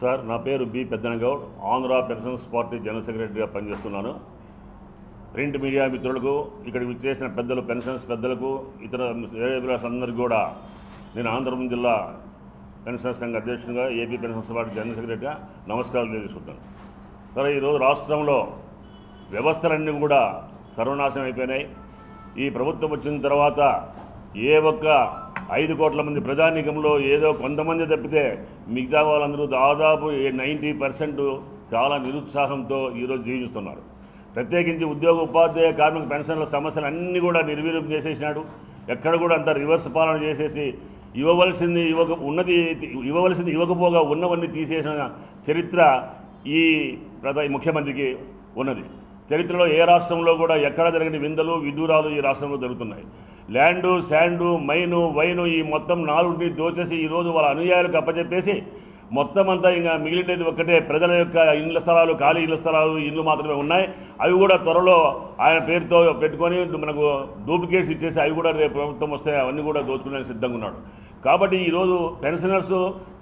Sir నా పేరు B Peddanagoud. Andhra pensions party general సెక్రటరీగా పనిచేస్తున్నాను. ప్రింట్ మీడియా మిత్రులకు ఇక్కడికి చేసిన పెద్దలు పెన్షన్స్ పెద్దలకు ఇతర శ్రేయభిలాష్ అందరికీ కూడా నేను ఆంధ్రప్రదేశ్ జిల్లా పెన్షన్ సంఘ అధ్యక్షునిగా ఏపీ పెన్షన్స్ పార్టీ జనరల్ సెక్రటరీగా నమస్కారాలు తెలియజేసుకుంటాను సరే ఈరోజు రాష్ట్రంలో వ్యవస్థలన్నీ కూడా సర్వనాశనం అయిపోయినాయి. ఈ ప్రభుత్వం వచ్చిన తర్వాత ఏ ఒక్క ఐదు కోట్ల మంది ప్రజానీకంలో ఏదో కొంతమంది తప్పితే మిగతా వాళ్ళందరూ దాదాపు నైంటీ పర్సెంట్ చాలా నిరుత్సాహంతో ఈరోజు జీవిస్తున్నారు. ప్రత్యేకించి ఉద్యోగ ఉపాధ్యాయ కార్మిక పెన్షన్ల సమస్యలు అన్నీ కూడా నిర్వీర్యం చేసేసినాడు. ఎక్కడ కూడా అంత రివర్స్ పాలన చేసేసి ఇవ్వవలసింది ఇవ్వక ఉన్నది ఇవ్వవలసింది ఇవ్వకపోగా ఉన్నవన్నీ తీసేసిన చరిత్ర ఈ ప్రధా ముఖ్యమంత్రికి ఉన్నది. చరిత్రలో ఏ రాష్ట్రంలో కూడా ఎక్కడ జరిగిన విందలు విడ్డూరాలు ఈ రాష్ట్రంలో జరుగుతున్నాయి. ల్యాండు శాండు మైను వైను ఈ మొత్తం నాలుగుని దోచేసి ఈరోజు వాళ్ళ అనుయాయులకు అప్పచెప్పేసి మొత్తం అంతా ఇంకా మిగిలినది ఒక్కటే. ప్రజల యొక్క ఇళ్ళ స్థలాలు ఖాళీ ఇళ్ళ స్థలాలు ఇళ్ళు మాత్రమే ఉన్నాయి. అవి కూడా త్వరలో ఆయన పేరుతో పెట్టుకొని మనకు డూప్లికేట్స్ ఇచ్చేసి అవి కూడా రేపు ప్రభుత్వం వస్తే అవన్నీ కూడా దోచుకునే సిద్ధంగా ఉన్నాడు. కాబట్టి ఈరోజు పెన్షనర్స్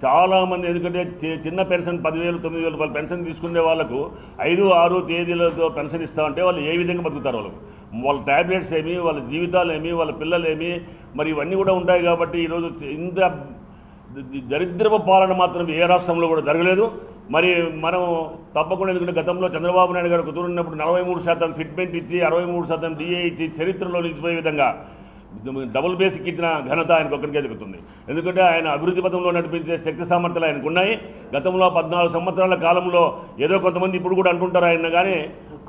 చాలామంది ఎందుకంటే చి- చిన్న పెన్షన్ పదివేలు తొమ్మిది వేల రూపాయలు పెన్షన్ తీసుకునే వాళ్ళకు ఐదు ఆరు తేదీలతో పెన్షన్ ఇస్తామంటే వాళ్ళు ఏ విధంగా బతుకుతారు వాళ్ళకు? వాళ్ళ ట్యాబ్లెట్స్ ఏమి వాళ్ళ జీవితాలు ఏమి వాళ్ళ పిల్లలు ఏమి? మరి ఇవన్నీ కూడా ఉంటాయి కాబట్టి ఈరోజు ఇంత దరిద్రపు పాలన మాత్రం ఏ రాష్ట్రంలో కూడా జరగలేదు. మరి మనం తప్పకుండా ఎందుకంటే గతంలో చంద్రబాబు నాయుడు గారు కుదురున్నప్పుడు నలభై మూడు శాతం ఫిట్మెంట్ ఇచ్చి అరవై మూడు శాతం డిఏ ఇచ్చి చరిత్రలో నిలిచిపోయే విధంగా డబుల్ బేసిక్ ఇచ్చిన ఘనత ఆయనకు ఒక్కరికే దక్కుతుంది. ఎందుకంటే ఆయన అభివృద్ధి పథంలో నడిపించే శక్తి సామర్థ్యాలు ఆయనకు ఉన్నాయి. గతంలో పద్నాలుగు సంవత్సరాల కాలంలో ఏదో కొంతమంది ఇప్పుడు కూడా అంటుంటారు ఆయన కానీ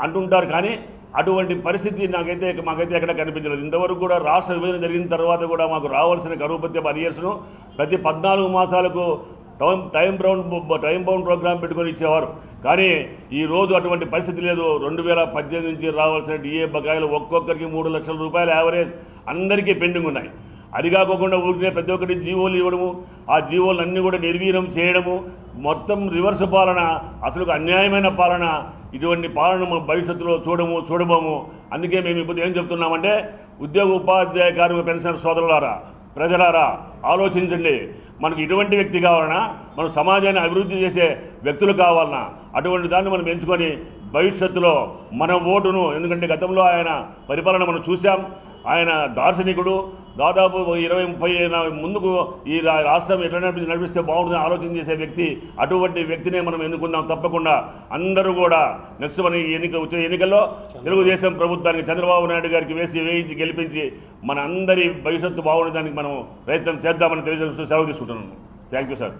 అంటుంటారు కానీ అటువంటి పరిస్థితి నాకైతే మాకైతే ఎక్కడ కనిపించలేదు. ఇంతవరకు కూడా రాష్ట్ర విభజన జరిగిన తర్వాత కూడా మాకు రావాల్సిన కరువు పత్య అరియర్స్ను ప్రతి పద్నాలుగు మాసాలకు time time bound time bound programme పెట్టుకొని ఇచ్చేవారు. కానీ ఈ రోజు అటువంటి పరిస్థితి లేదు. రెండు వేల పద్దెనిమిది నుంచి రావాల్సిన డిఏ బకాయిలు ఒక్కొక్కరికి మూడు లక్షల రూపాయలు యావరేజ్ అందరికీ పెండింగ్ ఉన్నాయి. అది కాకుండా ఊరికే ప్రతి ఒక్కటి జీవోలు ఇవ్వడము ఆ జీవోలు అన్నీ కూడా నిర్వీర్యం చేయడము మొత్తం రివర్స్ పాలన అసలు అన్యాయమైన పాలన ఇటువంటి పాలన మనం భవిష్యత్తులో చూడము చూడబోము. అందుకే మేము ఇప్పుడు ఏం చెప్తున్నామంటే ఉద్యోగ ఉపాధ్యాయ కార్మిక పెన్షన్ సోదరులారా ప్రజలారా ఆలోచించండి. మనకు ఇటువంటి వ్యక్తి కావాలన్నా మనం సమాజాన్ని అభివృద్ధి చేసే వ్యక్తులు కావాలన్నా అటువంటి దాన్ని మనం ఎంచుకొని భవిష్యత్తులో మన ఓటును ఎందుకంటే గతంలో ఆయన పరిపాలన మనం చూసాం ఆయన దార్శనికుడు. దాదాపు ఇరవై ముప్పై ముందుకు ఈ రాష్ట్రం ఎట్లా నడిపి నడిపిస్తే బాగుంటుందని ఆలోచన చేసే వ్యక్తి అటువంటి వ్యక్తినే మనం ఎన్నుకుందాం తప్పకుండా. అందరూ కూడా నెక్స్ట్ మన ఎన్నిక వచ్చే ఎన్నికల్లో తెలుగుదేశం ప్రభుత్వానికి చంద్రబాబు నాయుడు గారికి వేసి వేయించి గెలిపించి మన అందరి భవిష్యత్తు బాగుండడానికి మనం ప్రయత్నం చేద్దామని తెలియజేస్తూ సెలవు తీసుకుంటున్నాను. Thank you sir.